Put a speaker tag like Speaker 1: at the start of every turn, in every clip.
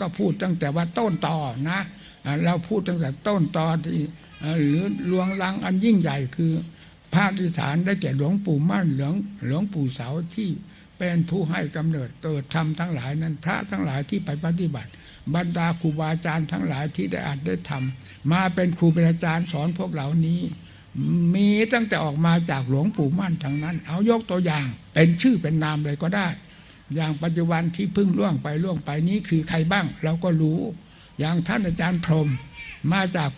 Speaker 1: ก็พูดตั้งแต่ว่าต้นต่อนะเราพูดตั้งแต่ต้นต่อที่หรือลวงลังอันยิ่งใหญ่คือภาคอีสานได้แก่หลวงปู่มั่นหลวงหลวงปู่เสาที่เป็นผู้ให้กำเนิดเกิดธรรมทั้งหลายนั้น พระทั้งหลายที่ไปปฏิบัติ บรรดาครูบาอาจารย์ทั้งหลายที่ได้อัดได้ทำมาเป็นครูเป็นอาจารย์สอนพวกเหล่านี้ มีตั้งแต่ออกมาจากหลวงปู่มั่นทั้งนั้น เอายกตัวอย่างเป็นชื่อเป็นนามเลยก็ได้ อย่างปัจจุบันที่เพิ่งล่วงไปล่วงไปนี้คือใครบ้าง เราก็รู้ อย่างท่านอาจารย์พรมมาจาก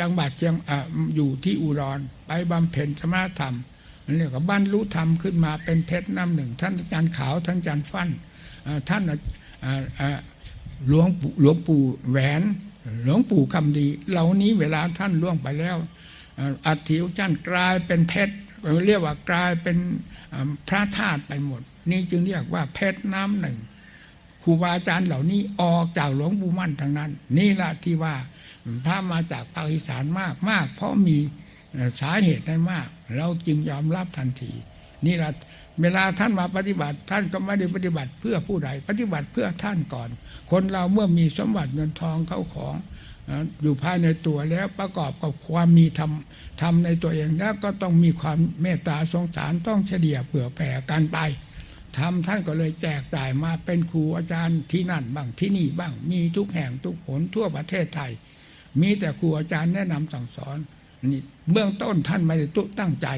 Speaker 1: จังหวัดเชียงออยู่ที่อุดรไปบำเพ็ญสมณธรรมเรียกว่าบรรลุธรรมขึ้นมาเป็นเพชรน้ำหนึ่ง ท่านอาจารย์ขาวท่านอาจารย์ฟั่นท่านหลวงหลวงปู่แหวน หลวงปู่คำดี เหล่านี้เวลาท่านล่วงไปแล้วอัฐิของท่านกลายเป็นเพชรเรียกว่ากลายเป็น พระธาตุไปหมด นี่จึงเรียกว่าเพชรน้ำหนึ่งครูบาอาจารย์เหล่านี้ออกจากหลวงปู่มั่นทั้งนั้น นี่ละที่ว่าพระมาจากภาคอีสานมากมาก เพราะมีสาเหตุได้มาก เราจึงยอมรับทันที นี่ละเวลาท่านมาปฏิบัติ ท่านก็ไม่ได้ปฏิบัติเพื่อผู้ใด ปฏิบัติเพื่อท่านก่อน คนเราเมื่อมีสมบัติเงินทองเข้าของ อยู่ภายในตัวแล้วประกอบกับความมีธรรมธรรมในตัวเองแล้วก็ต้องมีความเมตตาสงสารต้องเฉลี่ยเผื่อแผ่กันไปทำท่านก็เลยแจกจ่ายมาเป็นครูอาจารย์ที่นั่นบ้างที่นี่บ้างมีทุกแห่งทุกหนทั่วประเทศไทย มีแต่ครูอาจารย์แนะนำสั่งสอนนี่เบื้องต้นท่านไม่ได้ตุตั้งใจ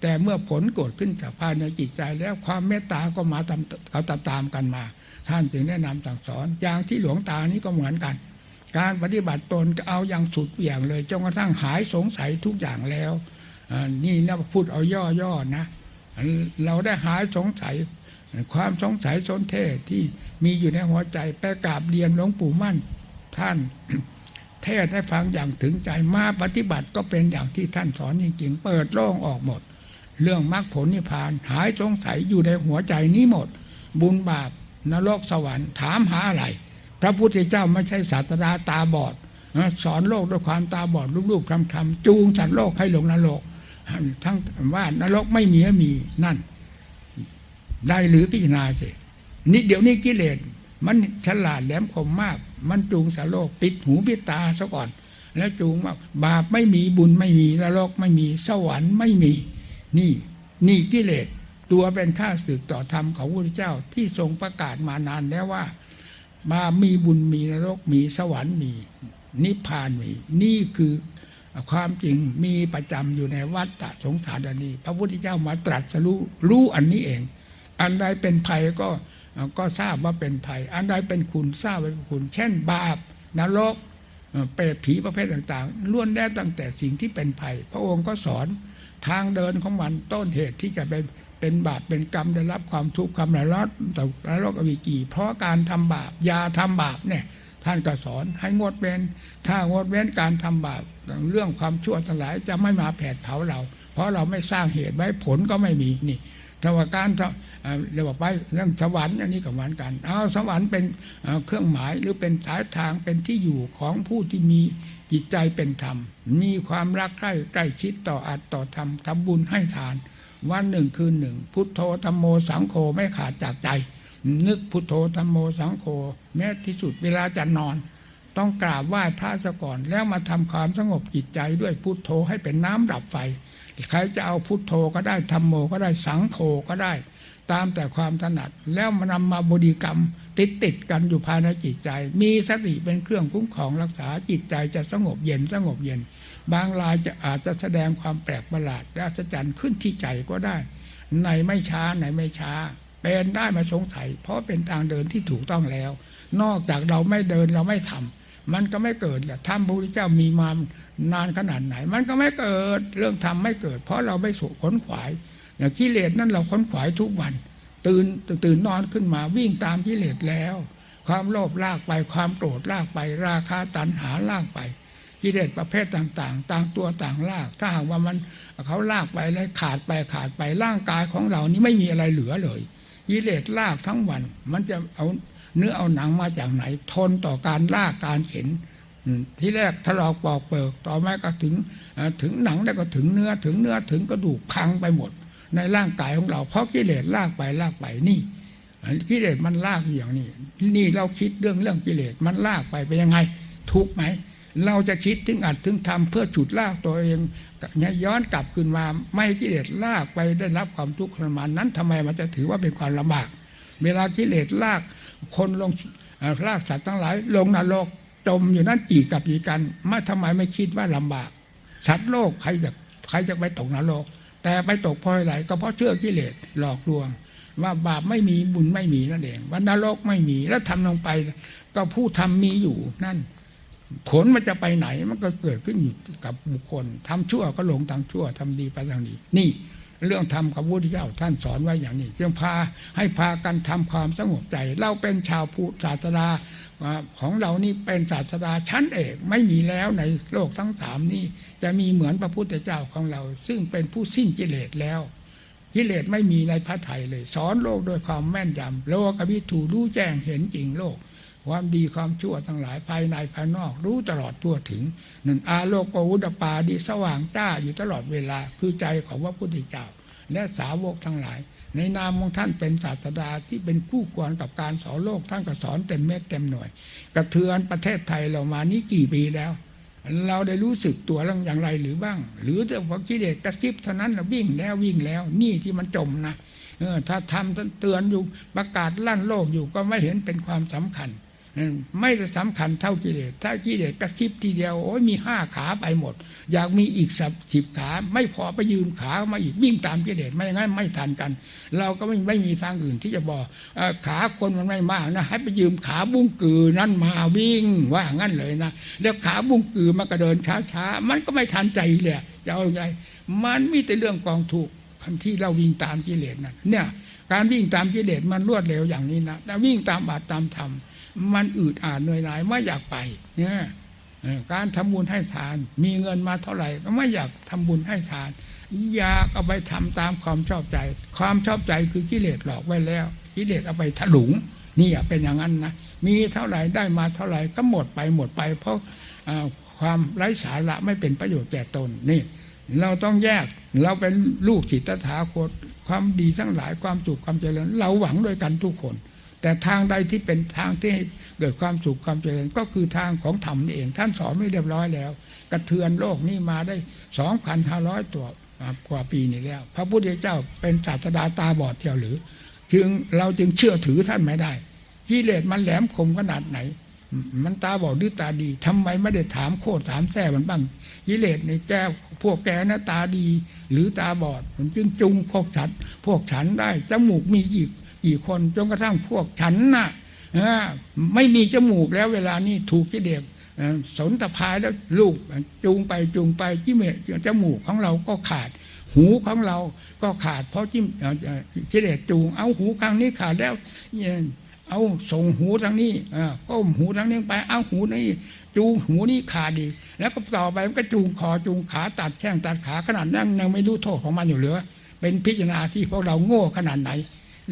Speaker 1: แต่เมื่อผลเกิดขึ้นจากภายในจิตใจแล้วความเมตตาก็มาตามเขาตามตามกันมา ท่านจึงแนะนำสั่งสอน อย่างที่หลวงตานี้ก็เหมือนกัน การปฏิบัติตนเอาอย่างสุดเหวี่ยงเลยจนกระทั่งหายสงสัยทุกอย่างแล้วนี่นะพูดเอาย่อๆนะ เราได้หายสงสัย ความสงสัยสนเทศที่มีอยู่ในหัวใจไปกราบเรียนหลวงปู่มั่นท่านเทศให้ฟังอย่างถึงใจมาปฏิบัติก็เป็นอย่างที่ท่านสอนจริงๆ เปิดโล่งออกหมด เรื่องมรรคผลนิพพาน หายสงสัยอยู่ในหัวใจนี้หมด บุญบาปนรกสวรรค์ถามหาอะไร พระพุทธเจ้าไม่ใช่ศาสดาตาบอดสอนโลกด้วยความตาบอดลูกๆคำๆจูงสัตว์โลกให้ลงนรกทั้งว่านรกไม่มีก็มีนั่น ได้หรือพิจารณาสินี่เดี๋ยวนี้กิเลสมันฉลาดแหลมคมมาก มันจูงสัตว์โลกปิดหูปิดตาซะก่อน แล้วจูงว่าบาปไม่มีบุญไม่มีนรกไม่มีสวรรค์ไม่มี นี่ นี่กิเลสตัวเป็นข้าศึกต่อธรรมของพระพุทธเจ้าที่ทรงประกาศมานานแล้วว่า มามีบุญมีนรกมีสวรรค์มี นิพพานมี นี่คือความจริงมีประจำอยู่ในวัฏฏะสงสารอันนี้ พระพุทธเจ้ามาตรัสรู้รู้อันนี้เอง อันใดเป็นภัยก็ก็ทราบว่าเป็นภัย อันใดเป็นคุณทราบว่าเป็นคุณ เช่น บาปนรกเอ่อเปรตผีประเภทต่างๆล้วนได้ตั้งแต่สิ่งที่เป็นภัย พระองค์ก็สอนทางเดินของมันต้นเหตุที่จะไป เป็นบาปเป็นกรรมได้รับความทุกข์กรรมละลอดตกนรกอวิจีเพราะการทำบาปยาทำบาปเนี่ย ท่านก็สอนให้งดเว้น ถ้างดเว้นการทำบาปเรื่องความชั่วทั้งหลายจะไม่มาแผดเผาเรา เพราะเราไม่สร้างเหตุไว้ผลก็ไม่มีนี่แต่ว่าการทำเอ่อเรียกว่าไปเรื่องสวรรค์อันนี้ก็เหมือนกัน เอาสวรรค์เป็นเอ่อเครื่องหมายหรือเป็นสายทางเป็นที่อยู่ของผู้ที่มีจิตใจเป็นธรรม มีความรักใกล้ใกล้ชิดต่ออัตต่อธรรมทำบุญให้ทาน วันหนึ่งคืนหนึ่ง พุทโธธรรมโมสังโฆไม่ขาดจากใจ นึกพุทโธธรรมโมสังโฆแม้ที่สุดเวลาจะนอน ต้องกราบไหว้พระซะก่อน แล้วมาทำความสงบจิตใจด้วยพุทโธให้เป็นน้ำดับไฟ ใครจะเอาพุทโธก็ได้ธรรมโมก็ได้สังโฆก็ได้ ตามแต่ความถนัดแล้วมานำมาบริกรรมติดติดกันอยู่ภายในจิตใจ มีสติเป็นเครื่องคุ้มครองรักษาจิตใจจะสงบเย็นสงบเย็น บางรายจะอาจจะแสดงความแปลกประหลาดและอัศจรรย์ขึ้นที่ใจก็ได้ ในไม่ช้าในไม่ช้า เป็นได้มาสงสัย เพราะเป็นทางเดินที่ถูกต้องแล้ว นอกจากเราไม่เดินเราไม่ทำมันก็ไม่เกิดแหละถ้าพระพุทธเจ้ามีมานานขนาดไหน มันก็ไม่เกิดเรื่องทำไม่เกิด เพราะเราไม่สุขนขวายอย่างกิเลสนั่นเราค้นขวายทุกวัน ตื่นตื่นนอนขึ้นมาวิ่งตามกิเลสแล้ว ความโลภลากไปความโกรธลากไป ราคาตัณหาลากไป กิเลสประเภทต่างๆ ต่างตัวต่างลาก ถ้าหากว่ามันเขาลากไปแล้วขาดไปขาดไปร่างกายของเรานี้ไม่มีอะไรเหลือเลยกิเลสลากทั้งวัน มันจะเอาเนื้อเอาหนังมาจากไหน ทนต่อการลากการเข็นที่แรกถลอกปอกเปิกต่อมาก็ถึงถึงหนังแล้วก็ถึงเนื้อถึงเนื้อถึงกระดูกพังไปหมด ในร่างกายของเรา เพราะกิเลสลากไปลากไปนี่กิเลสมันลากอย่างนี้นี่เราคิดเรื่องเรื่องกิเลสมันลากไปเป็นยังไง ทุกข์ไหม เราจะคิดถึงอัดถึงทำเพื่อฉุดลากตัวเองเนี่ยย้อนกลับขึ้นมาไม่กิเลสลากไปได้รับความทุกข์ทรมานนั้นทำไมมันจะถือว่าเป็นความลำบาก เวลากิเลสลากคนลงลากสัตว์ทั้งหลาย ลงนรกจมอยู่นั่นกี่กับกี่กันม่ทำไมไม่คิดว่าลำบากสัตว์โลกใครจะใครจะไปตกนรกแต่ไปตกเพราะอะไรก็เพราะเชื่อกิเลสหลอกลวง ว่าบาปไม่มีบุญไม่มีนั่นเองว่านรกไม่มีแล้วทำลงไป ก็ผู้ทำมีอยู่นั่น ผลมันจะไปไหนมันก็เกิดขึ้นอยู่กับบุคคลทำชั่วก็หลงทางชั่วทำดีไปทางดี นี่ เรื่องทำกับพระพุทธเจ้าท่านสอนไว้อย่างนี้จึงพาให้พากันทำความสงบใจ เราเป็นชาวพุทธศาสนาของเรานี่เป็นศาสนาชั้นเอกไม่มีแล้วในโลกทั้งสามนี้ จะมีเหมือนพระพุทธเจ้าของเรา ซึ่งเป็นผู้สิ้นกิเลสแล้วกิเลสไม่มีในพระไทยเลย สอนโลกด้วยความแม่นยำโลกวิถูรู้แจ้งเห็นจริงโลก ความดีความชั่วทั้งหลายภายในภายนอก รู้ตลอดทั่วถึงนั่นอาโลกอุดปาดีสว่างจ้าอยู่ตลอดเวลาคือใจของพระพุทธเจ้า และสาวกทั้งหลาย ในนามของท่านเป็นศาสดาที่เป็นคู่ควรกับการสอนโลกท่านก็สอนเต็มเม็ดเต็มหน่วย กระเทือนประเทศไทยเรามานี้กี่ปีแล้ว เราได้รู้สึกตัวเรื่องอย่างไรหรือบ้าง หรือแต่พอกิเลสกระซิบเท่านั้นเราวิ่งแล้ววิ่งแล้วนี่ที่มันจมนะเออถ้าทำเตือนอยู่ประกาศลั่นโลกอยู่ก็ไม่เห็นเป็นความสำคัญ ไม่ได้สำคัญเท่ากิเลสถ้ากิเลสกระซิบทีเดียวโอ้ยมีห้าขาไปหมด อยากมีอีกสับสิบขา ไม่พอไปยืมขามาอีกวิ่งตามกิเลสไม่งั้นไม่ทันกัน เราก็ไม่ไม่มีทางอื่นที่จะบอกขาคนมันไม่มากนะ ให้ไปยืมขาบุ้งกือนั่นมาวิ่งว่างั้นเลยนะแล้วขาบุ้งกือมันก็เดินช้าๆมันก็ไม่ทันใจเลยจะเอาไงมันมีแต่เรื่องกองถูกทันที่เราวิ่งตามกิเลสนั่นเนี่ยการวิ่งตามกิเลสมันรวดเร็วอย่างนี้นะแต่วิ่งตามบาตรตามธรรม มันอืดอาดเหนื่อยหน่ายไม่อยากไป เนี่ยการทำบุญให้ทาน มีเงินมาเท่าไหร่ ก็ไม่อยากทำบุญให้ทาน อยากเอาไปทำตามความชอบใจ ความชอบใจคือกิเลสหลอกไว้แล้วกิเลสเอาไปถลุงนี่อย่าเป็นอย่างนั้นนะมีเท่าไหร่ได้มาเท่าไหร่ก็หมดไปหมดไป เพราะความไร้สาระไม่เป็นประโยชน์แก่ตนนี่ เราต้องแยกเราเป็นลูกจิตตถาคตความดีทั้งหลายความสุขความเจริญ เราหวังด้วยกันทุกคน แต่ทางใดที่เป็นทางที่ให้เกิดความสุขความเจริญก็คือทางของธรรมนี่เอง ท่านสอนไม่เรียบร้อยแล้ว กระเทือนโลกนี้มาได้สองพันห้าร้อยตัวกว่าปีนี้แล้ว พระพุทธเจ้าเป็นศาสดาตาบอดเที่ยวหรือ จึงเราจึงเชื่อถือท่านไม่ได้กิเลสมันแหลมคมขนาดไหน มันตาบอดหรือตาดีทำไมไม่ได้ถามโคตรถามแท้มันบ้างกิเลสในแก้พวกแกนะตาดี หรือตาบอด มันจึงจุงพวกฉัน พวกฉันได้จมูกมีกี่ กี่คนจนกระทั่งพวกฉันน่ะไม่มีจมูกแล้วเวลานี้ถูกกิเลสเอ่อสนตะพายแล้วลูกจูงไปจูงไปจิเมจมูกของเราก็ขาด หูของเราก็ขาด เพราะจิ้มกิเลสจูง เอาหูข้างนี้ขาดแล้วเนี่ยเอาส่งหูทางนี้อ่อก้มหูทางนี้ไป เอาหูนี้จูงหูนี้ขาดอีกแล้วก็ต่อไปมันก็จูงคอจูงขาตัดแข้งตัดขาขนาดนั้นยังไม่รู้โทษของมันอยู่เหลือ เป็นพิจารณาที่พวกเราโง่ขนาดไหน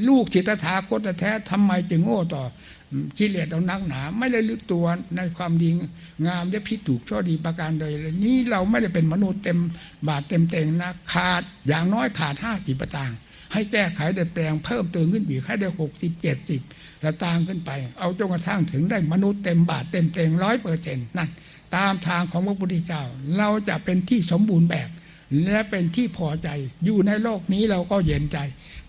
Speaker 1: ลูกจิตถาคตแท้ทำไมจึงโง่ต่อกิเลสเอานักหนา ไม่ได้ลึกตัวในความดีงามและพิถูกชั่วดีประการใดเลยนี่เราไม่ได้เป็นมนุษย์เต็มบาทเต็มเต็งนะขาดอย่างน้อยขาดห้าสิบประตางให้แก้ไขดัดแปลงเพิ่มเติมขึ้นอีกให้ได้หกสิบเจ็ดสิบสตางค์ขึ้นไป เอาจนกระทั่งถึงได้มนุษย์เต็มบาทเต็มเต็งร้อยเปอร์เซ็นต์นั่นตามทางของพระพุทธเจ้า เราจะเป็นที่สมบูรณ์แบบ และเป็นที่พอใจ อยู่ในโลกนี้เราก็เย็นใจ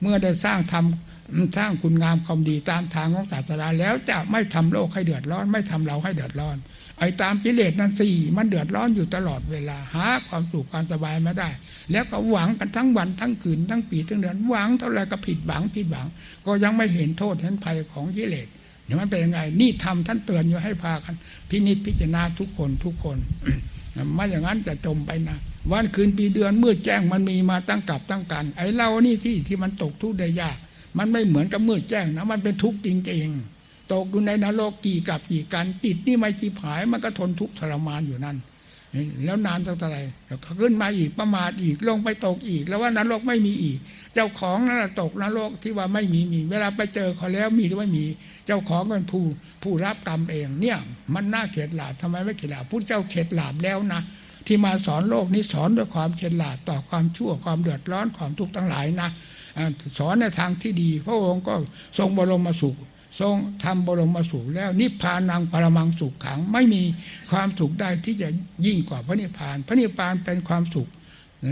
Speaker 1: เมื่อได้สร้างทำสร้างคุณงามความดีตามทางของศาสนาแล้วจะไม่ทำโลกให้เดือดร้อน ไม่ทำเราให้เดือดร้อน ไอ้ตามกิเลสนั้นสี่มันเดือดร้อนอยู่ตลอดเวลา หาความสุขความสบายไม่ได้ แล้วก็หวังกันทั้งวันทั้งคืนทั้งปีทั้งเดือนหวังเท่าไรก็ผิดหวังผิดหวัง ก็ยังไม่เห็นโทษเห็นภัยของกิเลสเนี่ยมันเป็นยังไง นี่ทำท่านเตือนอยู่ให้พากัน พินิจพิจารณาทุกคนทุกคน ไม่อย่างนั้นจะจมไปนะ วันคืนปีเดือนเมืดแจ้งมันมีมาตั้งกับตั้งกัน ไอ้เรานี่ที่ที่มันตกทุกข์ได้ยาก มันไม่เหมือนกับเมืดแจ้งนะมันเป็นทุกข์จริงๆตกอยู่ในนรกกี่กับกี่กันจิตนี่ไม่จีผายมันก็ทนทุกข์ทรมานอยู่นั่นแล้วนานเท่าไหร่แล้วขึ้นมาอีกประมาทอีกลงไปตกอีก แล้วว่านรกไม่มีอีก เจ้าของนั่นตกนรกที่ว่าไม่มีมี เวลาไปเจอเขาแล้วมีหรือไม่มี เจ้าของเป็นผู้ผู้รับกรรมเอง เนี่ย มันน่าเข็ดหลาบทำไมไม่เข็ดหลาบพุทธเจ้าเข็ดหลาบแล้วนะ ที่มาสอนโลกนี้สอนด้วยความเข็ดหลาบต่อความชั่วความเดือดร้อนความทุกข์ทั้งหลายนะสอนในทางที่ดี พระองค์ก็ทรงบรมสุข ทรงทำบรมสุขแล้วนิพพานังปรมังสุขขังไม่มีความสุขได้ที่จะยิ่งกว่าพระนิพพาน พระนิพพานเป็นความสุข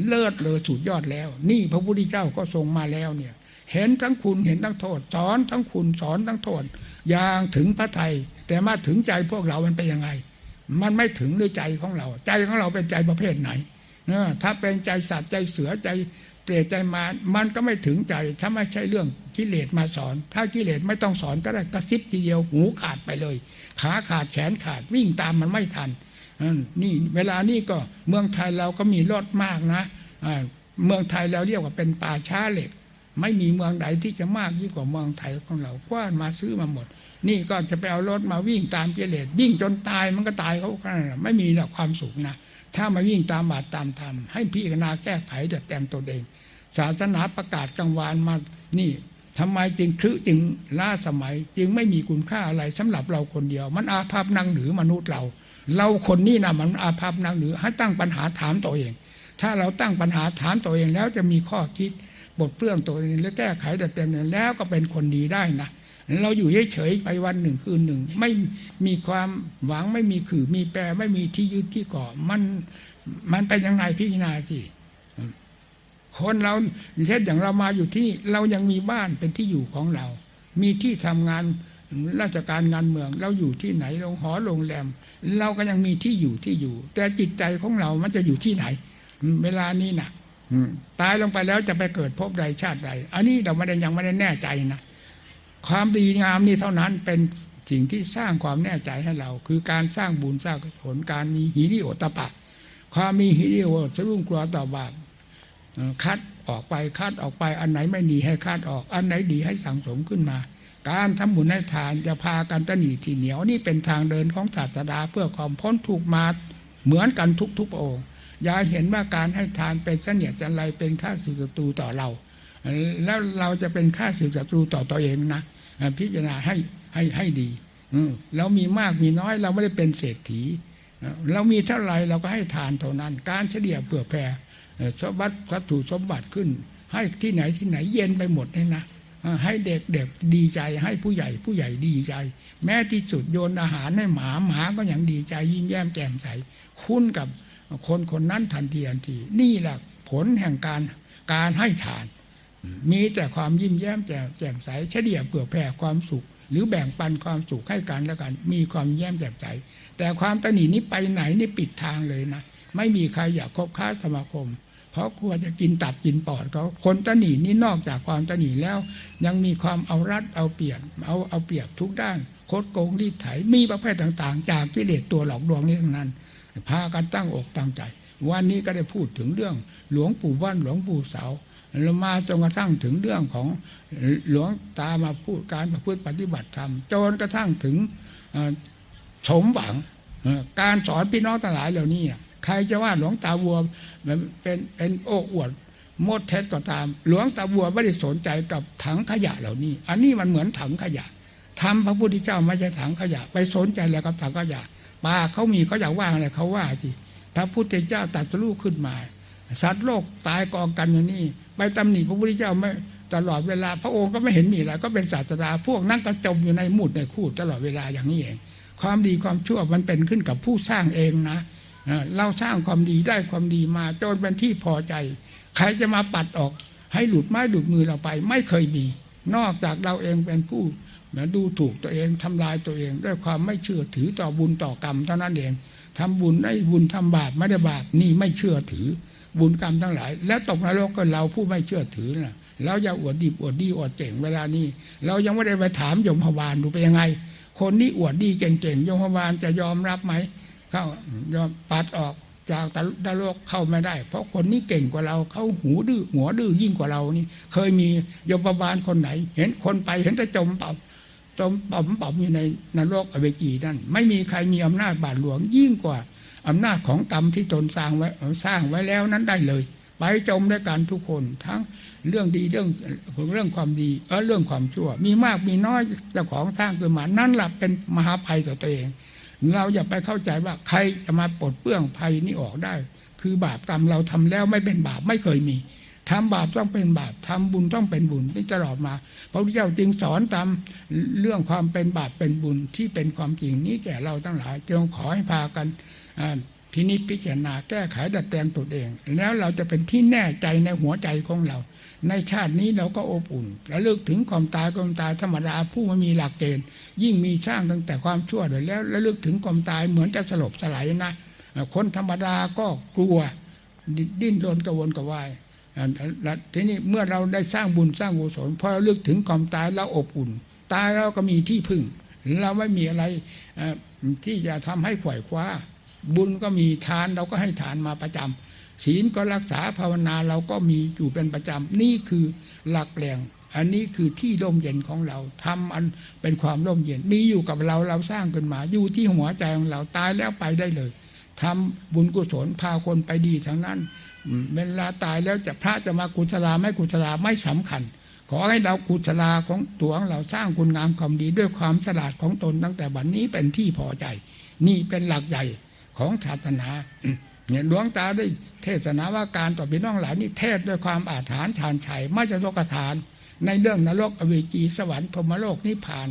Speaker 1: เลิศเลอสุดยอดแล้ว นี่พระพุทธเจ้าก็ทรงมาแล้วเนี่ย เห็นทั้งคุณเห็นทั้งโทษ สอนทั้งคุณสอนทั้งโทษอย่างถึงพระไทยแต่มาถึงใจพวกเรามันเป็นยังไง มันไม่ถึงด้วยใจของเรา ใจของเราเป็นใจประเภทไหนเออถ้าเป็นใจสัตว์ใจเสือใจเปรตใจมารมันก็ไม่ถึงใจ ถ้าไม่ใช่เรื่องกิเลสมาสอน ถ้ากิเลสไม่ต้องสอนก็ได้กระซิบทีเดียวหูขาดไปเลย ขาขาดแขนขาดวิ่งตามมันไม่ทันนี่เวลานี้ก็เมืองไทยเราก็มีรถมากนะเมืองไทยเราเรียกว่าเป็นป่าช้าเหล็ก ไม่มีเมืองใดที่จะมากยิ่งกว่าเมืองไทยของเรากว้านมาซื้อมาหมด นี่ก็จะไปเอารถมาวิ่งตามกิเลสวิ่งจนตายมันก็ตายเขาขนาดไม่มีหรอกความสุขนะถ้ามาวิ่งตามบาตรตามธรรมให้พิจารณาแก้ไขแต่แต่งตัวเอง ศาสนาประกาศกลางวานมานี่ทำไมจึงคลึจึงล้าสมัย จึงไม่มีคุณค่าอะไรสำหรับเราคนเดียว มันอาภัพนางหรือมนุษย์เรา เราคนนี้นะมันอาภัพนางหรือให้ตั้งปัญหาถามตัวเอง ถ้าเราตั้งปัญหาถามตัวเองแล้วจะมีข้อคิด บทเปลื้องตัวเองและแก้ไขแต่เต็มเนี่ยแล้วก็เป็นคนดีได้นะเราอยู่เฉยๆไปวันหนึ่งคืนหนึ่ง ไม่มีความหวังไม่มีขื่อมีแปรไม่มีที่ยึดที่เกาะมันมันเป็นยังไงพิจารณาสิคนเราเช่นอย่างเรามาอยู่ที่เรายังมีบ้านเป็นที่อยู่ของเรา มีที่ทำงานราชการงานเมือง เราอยู่ที่ไหนโรงหอโรงแรม เราก็ยังมีที่อยู่ที่อยู่ แต่จิตใจของเรามันจะอยู่ที่ไหน เวลานี้นะอืม ตายลงไปแล้วจะไปเกิดภพใดชาติใด อันนี้เราไม่ได้ยังไม่ได้แน่ใจนะความดีงามนี่เท่านั้นเป็นสิ่งที่สร้างความแน่ใจให้เรา คือการสร้างบุญสร้างกุศลการมีหิริโอตปะ ความมีหิริโอสรุ่งกลัวต่อบาปคัดออกไปคัดออกไป อันไหนไม่ดีให้คัดออก อันไหนดีให้สั่งสมขึ้นมา การทำบุญให้ทานจะพากันตนีที่เหนียวนี่เป็นทางเดินของศาสดาเพื่อความพ้นทุกข์มาเหมือนกันทุกทุกๆองค์ อย่าเห็นว่าการให้ทานเป็นเสนียดจันไรเป็นค่าศึกศัตรูต่อเรา แล้วเราจะเป็นค่าศึกศัตรูต่อตัวเองนะพิจารณาให้ให้ให้ดีอเรามีมากมีน้อยเราไม่ได้เป็นเศรษฐีเรามีเท่าไรเราก็ให้ทานเท่านั้น การเฉลี่ยเผื่อแผ่สมบัติวัตถุสมบัติขึ้น ให้ที่ไหนที่ไหนเย็นไปหมดเลยนะให้เด็กเด็กดีใจให้ผู้ใหญ่ผู้ใหญ่ดีใจ แม้ที่สุดโยนอาหารให้หมาหมาก็ยังดีใจ ยิ้มแย้มแจ่มใสคุ้นกับ คนคนนั้นทันทีทันที นี่แหละผลแห่งการการให้ทาน มีแต่ความยิ้มแย้มแจ่มแจ่มใสเฉลี่ยเผื่อแผ่ความสุข หรือแบ่งปันความสุขให้กันและกัน มีความแย้มแจ่มใสแต่ความตนีนี้ไปไหนนี่ปิดทางเลยนะไม่มีใครอยากคบค้าสมาคม เพราะกลัวจะกินตับกินปอดเขาคนตนีนี่นอกจากความตนีแล้ว ยังมีความเอารัดเอาเปรียบเอาเอาเปรียบทุกด้าน โคดโกงรีดไถมีประเภทต่าง ๆ จากกิเลสตัวหลอกลวงนี้ทั้งนั้น พากันตั้งอกตั้งใจ วันนี้ก็ได้พูดถึงเรื่อง หลวงปู่ว่านหลวงปู่สาเรามาจนกระทั่งถึงเรื่องของหลวงตามาพูดการประพฤติปฏิบัติธรรมจนกระทั่งถึงสมหวังการสอนพี่น้องทั้งหลายเหล่านี้ใครจะว่าหลวงตาวัวเป็นเป็นโอ้อวดมดเท็จก็ตาม หลวงตาวัวไม่ได้สนใจกับถังขยะเหล่านี้ อันนี้มันเหมือนถังขยะทำพระพุทธเจ้าไม่ใช่ถังขยะ ไปสนใจแล้วกับถังขยะ ปาเขามีเขาอยากว่าอะไรเขาว่าทีพระพุทธเจ้าตรัสรู้ขึ้นมา สัตว์โลกตายกองกันอย่างนี้ไปตำหนิพระพุทธเจ้าไม่ตลอดเวลา พระองค์ก็ไม่เห็นมีอะไรก็เป็นศาสดาพวกนั่งกระจมอยู่ในหมุดในคูดตลอดเวลาอย่างนี้เอง ความดีความชั่วมันเป็นขึ้นกับผู้สร้างเองนะเราสร้างความดีได้ความดีมาจนเป็นที่พอใจ ใครจะมาปัดออก ให้หลุดไม้หลุดมือเราไป ไม่เคยมี นอกจากเราเองเป็นผู้ ดูถูกตัวเองทำลายตัวเอง ด้วยความไม่เชื่อถือต่อบุญต่อกรรมเท่านั้นเองทำบุญได้บุญทำบาปไม่ได้บาปนี่ไม่เชื่อถือ บุญกรรมทั้งหลาย แล้วตกนรกก็เราผู้ไม่เชื่อถือน่ะเราอย่าอวดดีอวดดีอวดเจ๋งเวลานี้เรายังไม่ได้ไปถามยมพบาลดูไปนยังไง คนนี้อวดดีเก่งๆยมพบาลจะยอมรับไหมเข้ายอมปัดออกจากตะโลกเข้าไม่ได้ เพราะคนนี้เก่งกว่าเราเขาหูดื้อหัวดื้อยิ่งกว่าเรานี่ เคยมียมพบาลคนไหน เห็นคนไปเห็นแต่จมเป่า จมป่อมป่อมอยู่ในนรกอเวจีนั่นไม่มีใครมีอำนาจบาดหลวงยิ่งกว่าอำนาจของกรรมที่ตนสร้างไว้สร้างไว้แล้วนั้นได้เลย ไปจมด้วยกันทุกคนทั้งเรื่องดีเรื่องเรื่องความดีเออเรื่องความชั่ว มีมากมีน้อยเจ้าของสร้างขึ้นมานั่นแหละเป็นมหาภัยต่อตัวเอง เราอย่าไปเข้าใจว่าใครจะมาปลดเปลื้องภัยนี้ออกได้ คือบาปกรรมเราทำแล้วไม่เป็นบาปไม่เคยมี ทำบาปต้องเป็นบาปทำบุญต้องเป็นบุญนี่ตลอดมาพระพุทธเจ้าจึงสอนตามเรื่องความเป็นบาปเป็นบุญที่เป็นความจริงนี้แก่เราทั้งหลายจงขอให้พากันอ่าพินิจพิจารณาแก้ไขดัดแปลงตนเอง แล้วเราจะเป็นที่แน่ใจในหัวใจของเรา ในชาตินี้เราก็อบอุ่นและเลิกถึงความตายความตายธรรมดาผู้ไม่มีหลักเกณฑ์ ยิ่งมีสร้างตั้งแต่ความชั่วเลยแล้วและเลิกถึงความตายเหมือนจะสลบสลายนะคนธรรมดาก็กลัวดิ้นรนกระวนกระวาย ทีนี้เมื่อเราได้สร้างบุญสร้างกุศลพอเราเลิกถึงความตายเราอบอุ่น ตายเราก็มีที่พึ่ง เราไม่มีอะไรที่จะทำให้ขวายคว้า บุญก็มีทานเราก็ให้ทานมาประจำศีลก็รักษาภาวนาเราก็มีอยู่เป็นประจำนี่คือหลักแหล่งอันนี้คือที่ร่มเย็นของเราทำอันเป็นความร่มเย็น มีอยู่กับเราเราสร้างขึ้นมา อยู่ที่หัวใจของเราตายแล้วไปได้เลยทำบุญกุศลพาคนไปดีทั้งนั้น เวลาตายแล้วจะพระจะมากุศลาไม่กุศลาไม่สำคัญ ขอให้เรากุศลาของตัวของเราสร้างคุณงามความดีด้วยความฉลาดของตนตั้งแต่บัดนนี้เป็นที่พอใจ นี่เป็นหลักใหญ่ของศาสนาเนี่ยหลวงตาได้เทศนาว่าการต่อพี่น้องหลายนี่เทศด้วยความอาถรรพ์ชาญชัยไม่จะโลกทาน ในเรื่องนรกอเวจีสวรรค์พรมโลกนิพพาน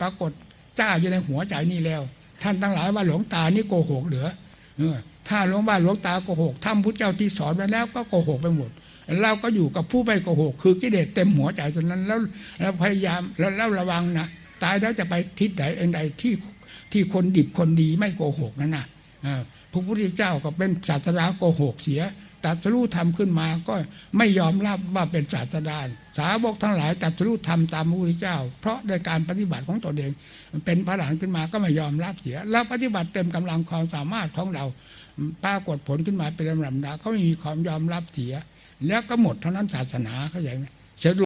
Speaker 1: ปรากฏจ้าอยู่ในหัวใจนี่แล้ว ท่านทั้งหลายว่าหลวงตานี่โกหกเหรือ ถ้าหลวงบ้านหลวงตาโกหกทำพุทธเจ้าที่สอนไว้แล้วก็โกหกไปหมดเราก็อยู่กับผู้ไม่โกหก คือกิเลสเต็มหัวใจตอนนั้น แล้วเราพยายามแล้วระวังนะตายแล้วจะไปทิศไหนเองใดที่ที่คนดิบคนดีไม่โกหกนั่นนะพระพุทธเจ้าก็เป็นศาสนาโกหกเสียตรัสรู้ธรรมขึ้นมาก็ไม่ยอมรับว่าเป็นศาสดาสาวกทั้งหลายตรัสรู้ธรรมตามพระพุทธเจ้า เพราะโดยการปฏิบัติของตนเองเป็นพระหลานขึ้นมาก็ไม่ยอมรับเสียเราปฏิบัติเต็มกำลังความสามารถของเรา ปรากฏผลขึ้นมาเป็นลำดับเขาไม่มีความยอมรับเสีย แล้วก็หมดเท่านั้นศาสนาเข้าใจไหม